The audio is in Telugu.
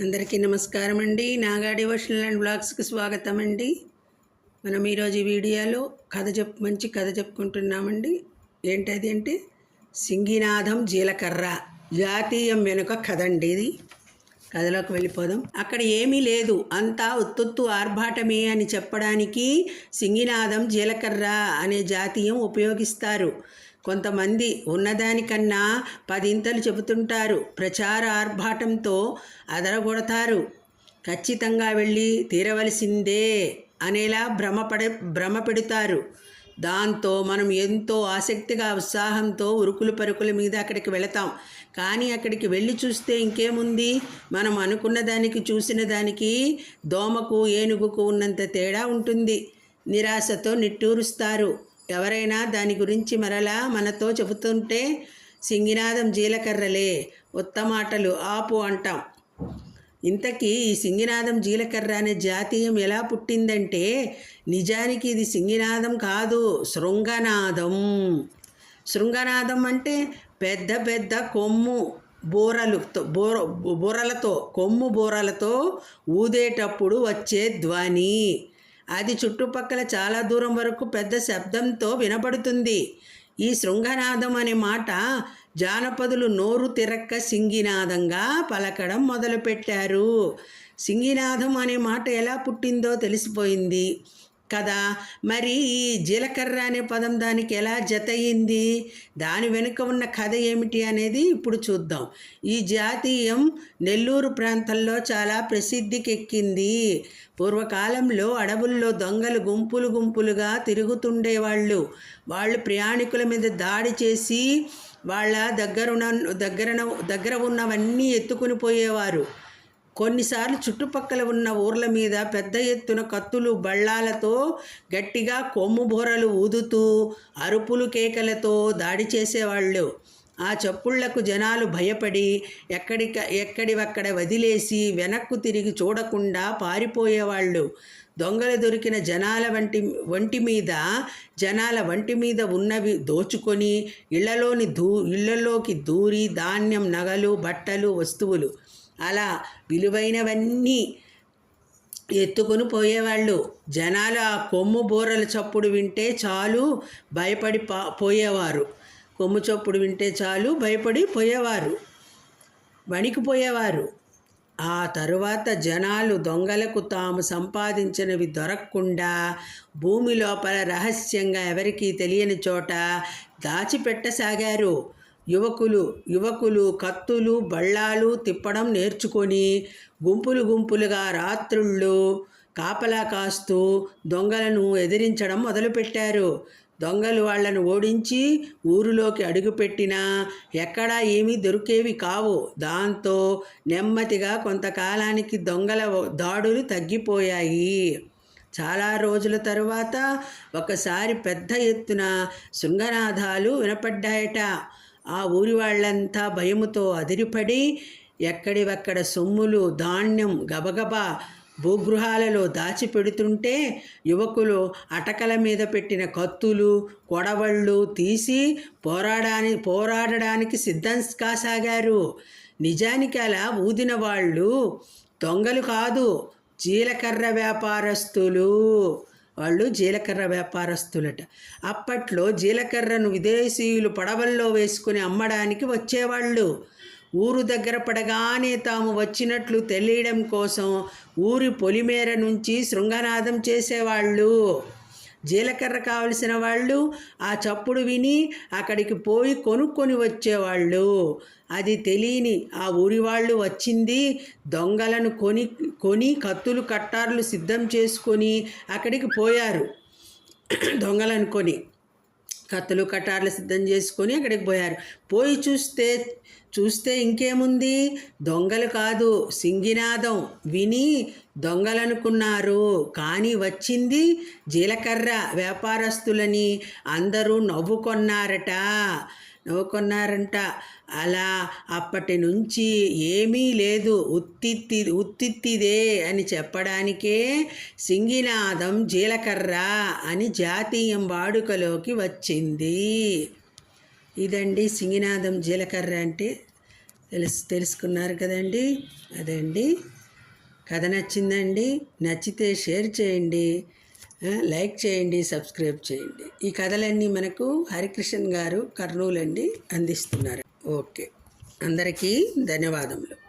అందరికీ నమస్కారం అండి. నాగా డివోషనల్ అండ్ బ్లాగ్స్కి స్వాగతం అండి. మనం ఈరోజు ఈ వీడియోలో కథ చెప్ మంచి కథ చెప్పుకుంటున్నామండి. ఏంటది అంటే సింగినాథం జీలకర్ర జాతీయం వెనుక కథ అండి ఇది. కథలోకి వెళ్ళిపోదాం. అక్కడ ఏమీ లేదు. అంతా ఉత్తొత్తు ఆర్భాటమే అని చెప్పడానికి సింగినాథం జీలకర్ర అనే జాతీయం ఉపయోగిస్తారు. కొంతమంది ఉన్నదానికన్నా పదింతలు చెబుతుంటారు. ప్రచార ఆర్భాటంతో అదరగొడతారు. ఖచ్చితంగా వెళ్ళి తీరవలసిందే అనేలా భ్రమపడే భ్రమ పెడతారు దాంతో మనం ఎంతో ఆసక్తిగా ఉత్సాహంతో ఉరుకులు పరుకుల మీద అక్కడికి వెళతాం. కానీ అక్కడికి వెళ్ళి చూస్తే ఇంకేముంది? మనం అనుకున్న దానికి చూసిన దానికి దోమకు ఏనుగుకు ఉన్నంత తేడా ఉంటుంది. నిరాశతో నిట్టూరుస్తారు. ఎవరైనా దాని గురించి మరలా మనతో చెబుతుంటే సింగినాదం జీలకర్రలే ఉత్తమాటలు ఆపు అంటాం. ఇంతకీ ఈ సింగినాదం జీలకర్ర అనే జాతీయం ఎలా పుట్టిందంటే నిజానికి ఇది సింగినాదం కాదు శృంగనాదం. శృంగనాదం అంటే పెద్ద పెద్ద కొమ్ము బోరలుతో బోర బోరలతో కొమ్ము బోరలతో ఊదేటప్పుడు వచ్చే ధ్వని. అది చుట్టుపక్కల చాలా దూరం వరకు పెద్ద శబ్దంతో వినపడుతుంది ఈ శృంగనాదం అనే మాట జానపదులు నోరు తిరక్క సింగినాదంగా పలకడం మొదలుపెట్టారు. సింగినాదం అనే మాట ఎలా పుట్టిందో తెలిసిపోయింది. కదా? మరి ఈ జీలకర్ర అనే పదం దానికి ఎలా జతయింది? దాని వెనుక ఉన్న కథ ఏమిటి అనేది ఇప్పుడు చూద్దాం. ఈ జాతీయం నెల్లూరు ప్రాంతంలో చాలా ప్రసిద్ధికెక్కింది. పూర్వకాలంలో అడవుల్లో దొంగలు గుంపులు గుంపులుగా తిరుగుతుండేవాళ్ళు. వాళ్ళు ప్రయాణికుల మీద దాడి చేసి వాళ్ళ దగ్గరున దగ్గర దగ్గర ఉన్నవన్నీ ఎత్తుకుని పోయేవారు. కొన్నిసార్లు చుట్టుపక్కల ఉన్న ఊర్ల మీద పెద్ద ఎత్తున కత్తులు బళ్ళాలతో గట్టిగా కొమ్ము బోరలు ఊదుతూ అరుపులు కేకలతో దాడి చేసేవాళ్ళు. ఆ చప్పుళ్ళకు జనాలు భయపడి ఎక్కడిక ఎక్కడివక్కడ వదిలేసి వెనక్కు తిరిగి చూడకుండా పారిపోయేవాళ్ళు. దొంగలు దొరికిన జనాల వంటి వంటి మీద జనాల వంటి మీద ఉన్నవి దోచుకొని ఇళ్ళలోని దూ ఇళ్ళలోకి దూరి ధాన్యం నగలు బట్టలు వస్తువులు. అలా విలువైనవన్నీ ఎత్తుకొని పోయేవాళ్ళు. జనాలు ఆ కొమ్ము బోరల చప్పుడు వింటే చాలు భయపడి పా పోయేవారు. కొమ్ము చప్పుడు వింటే చాలు భయపడి పోయేవారు. వణికిపోయేవారు ఆ తరువాత జనాలు దొంగలకు తాము సంపాదించినవి దొరకకుండా భూమి లోపల రహస్యంగా ఎవరికీ తెలియని చోట దాచిపెట్టసాగారు. యువకులు యువకులు కత్తులు బళ్ళాలు తిప్పడం నేర్చుకొని గుంపులు గుంపులుగా రాత్రుళ్ళు కాపలా కాస్తూ దొంగలను ఎదిరించడం మొదలుపెట్టారు. దొంగలు వాళ్ళను ఓడించి ఊరిలోకి అడుగుపెట్టినా ఎక్కడా ఏమీ దొరికేవి కావు. దాంతో నెమ్మదిగా కొంతకాలానికి దొంగల దాడులు తగ్గిపోయాయి. చాలా రోజుల తరువాత ఒకసారి పెద్ద ఎత్తున శృంగనాథాలు వినపడ్డాయట. ఆ ఊరి వాళ్ళంతా భయముతో అదిరిపడి ఎక్కడివక్కడ సొమ్ములు ధాన్యం గబగబా భూగృహాలలో దాచిపెడుతుంటే యువకులు అటకల మీద పెట్టిన కత్తులు కొడవళ్ళు తీసి పోరాడాని పోరాడడానికి సిద్ధం కాసాగారు. నిజానికి అలా ఊదిన వాళ్ళు దొంగలు కాదు జీలకర్ర వ్యాపారస్తులు. వాళ్ళు జీలకర్ర వ్యాపారస్తులట. అప్పట్లో జీలకర్రను విదేశీయులు పడవల్లో వేసుకుని అమ్మడానికి వచ్చేవాళ్ళు. ఊరు దగ్గర పడగానే తాము వచ్చినట్లు తెలియడం కోసం ఊరి పొలిమేర నుంచి శృంగనాదం చేసేవాళ్ళు. జీలకర్ర కావలసిన వాళ్ళు ఆ చప్పుడు విని అక్కడికి పోయి కొనుక్కొని వచ్చేవాళ్ళు. అది తెలియని ఆ ఊరి వాళ్ళు వచ్చింది దొంగలను కొని కొని కత్తులు కట్టార్లు సిద్ధం చేసుకొని అక్కడికి పోయారు. దొంగలను కొని. కత్తులు కటార్లు సిద్ధం చేసుకొని అక్కడికి పోయారు. పోయి చూస్తే చూస్తే ఇంకేముంది? దొంగలు కాదు సింగినాదం. విని దొంగలనుకున్నారు. కానీ వచ్చింది జీలకర్ర వ్యాపారస్తులని అందరూ నవ్వుకొన్నారట. నవ్వుకొన్నారంట అలా అప్పటి నుంచి ఏమీ లేదు. ఉత్తిత్తి ఉత్తిత్తిదే అని చెప్పడానికే సింగినాదం జీలకర్ర అని జాతీయం వాడుకలోకి వచ్చింది. ఇదండి సింగినాదం జీలకర్ర అంటే తెలుసు తెలుసుకున్నారు కదండి? అదండి. కథ నచ్చిందండి. నచ్చితే షేర్ చేయండి. లైక్ చేయండి సబ్స్క్రైబ్ చేయండి. ఈ కథలన్నీ మనకు హరికృష్ణన్ గారు కర్నూలు అండి అందిస్తున్నారు. ఓకే. అందరికీ ధన్యవాదములు.